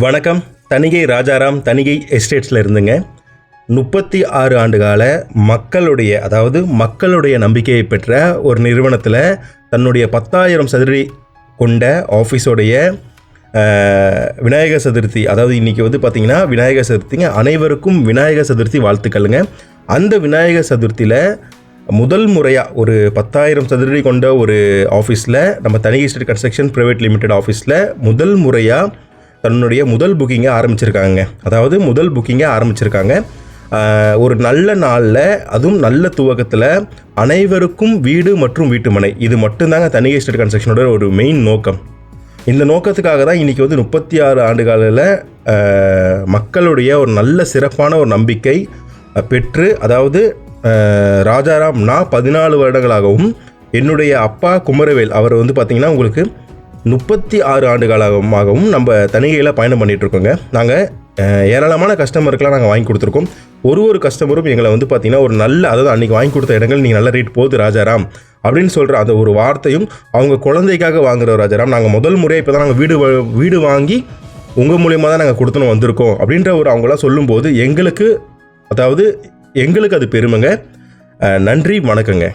வணக்கம். தணிகை ராஜாராம் தணிகை எஸ்டேட்ஸில் இருந்துங்க. முப்பத்தி ஆறு ஆண்டுகால மக்களுடைய அதாவது மக்களுடைய நம்பிக்கையை பெற்ற ஒரு நிறுவனத்தில் தன்னுடைய பத்தாயிரம் சதுரடி கொண்ட ஆஃபீஸோடைய விநாயகர் சதுர்த்தி அதாவது இன்றைக்கி வந்து பார்த்திங்கன்னா விநாயகர் சதுர்த்திங்க. அனைவருக்கும் விநாயகர் சதுர்த்தி வாழ்த்துக்களுங்க. அந்த விநாயகர் சதுர்த்தியில் முதல் முறையாக ஒரு பத்தாயிரம் சதுரடி கொண்ட ஒரு ஆஃபீஸில் நம்ம Thanigai state construction private limited ஆஃபீஸில் முதல் முறையாக தன்னுடைய முதல் புக்கிங்கை ஆரம்பிச்சிருக்காங்க. அதாவது முதல் புக்கிங்கை ஆரம்பிச்சிருக்காங்க. ஒரு நல்ல நாளில் அதுவும் நல்ல துவக்கத்தில் அனைவருக்கும் வீடு மற்றும் வீட்டுமனை. இது மட்டும்தாங்க தனிகை ஸ்டேட் கன்ஸ்ட்ரக்ஷனோட ஒரு மெயின் நோக்கம். இந்த நோக்கத்துக்காக தான் இன்றைக்கி வந்து முப்பத்தி ஆறு ஆண்டுகாலில் மக்களுடைய ஒரு நல்ல சிறப்பான ஒரு நம்பிக்கை பெற்று அதாவது ராஜாராம் நான் பதினாலு வருடங்களாகவும் என்னுடைய அப்பா குமரவேல் அவர் வந்து பார்த்திங்கன்னா உங்களுக்கு முப்பத்தி ஆறு ஆண்டு காலமாகவும் நம்ம தனிகையில் பயணம் பண்ணிகிட்ருக்கோங்க நாங்கள் ஏராளமான கஸ்டமருக்கெலாம் நாங்கள் வாங்கி கொடுத்துருக்கோம். ஒரு ஒரு கஸ்டமரும் எங்களை வந்து பார்த்திங்கன்னா ஒரு நல்ல அதாவது அன்றைக்கி வாங்கி கொடுத்த இடங்கள் நீங்கள் நல்ல ரேட் போகுது ராஜாராம் அப்படின்னு சொல்கிற அந்த ஒரு வார்த்தையும் அவங்க குழந்தைக்காக வாங்குகிற ராஜாராம் நாங்கள் முதல் முறையாக இப்போ தான் நாங்கள் வீடு வீடு வாங்கி உங்கள் மூலியமாக தான் நாங்கள் கொடுத்துன்னு வந்திருக்கோம் அப்படின்ற ஒரு அவங்களாம் சொல்லும்போது எங்களுக்கு அதாவது எங்களுக்கு அது பெருமைங்க. நன்றி வணக்கங்க.